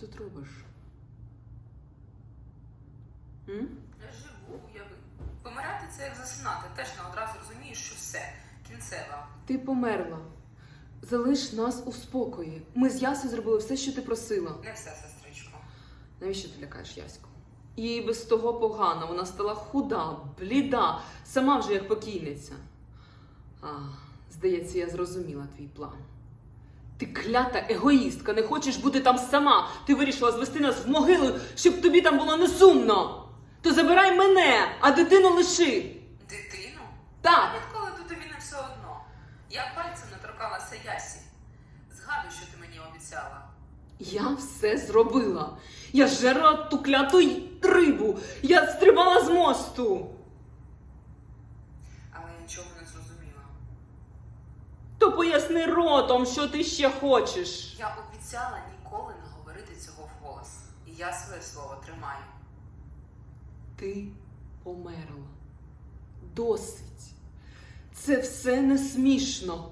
тут робиш? М? Я живу, уяви. Помирати це як засинати. Теж не одразу розумієш, що все, кінцева. Ти померла. Залиш нас у спокої. Ми з Ясою зробили все, що ти просила. Не все, сестричко. Навіщо ти лякаєш Яську? Їй без того погано, вона стала худа, бліда, сама вже як покійниця. А, здається, я зрозуміла твій план. Ти клята егоїстка, не хочеш бути там сама. Ти вирішила звести нас в могилу, щоб тобі там було не сумно. То забирай мене, а дитину лиши. Дитину? Так. Відколи тут тобі не все одно? Я пальцем не торкалася Ясі. Згадуй, що ти мені обіцяла. Я все зробила. Я жерла ту кляту й- рибу. Я стрибала з мосту. Але я нічого поясни ротом, що ти ще хочеш. Я обіцяла ніколи не говорити цього вголос. І я своє слово тримаю. Ти померла. Досить. Це все не смішно.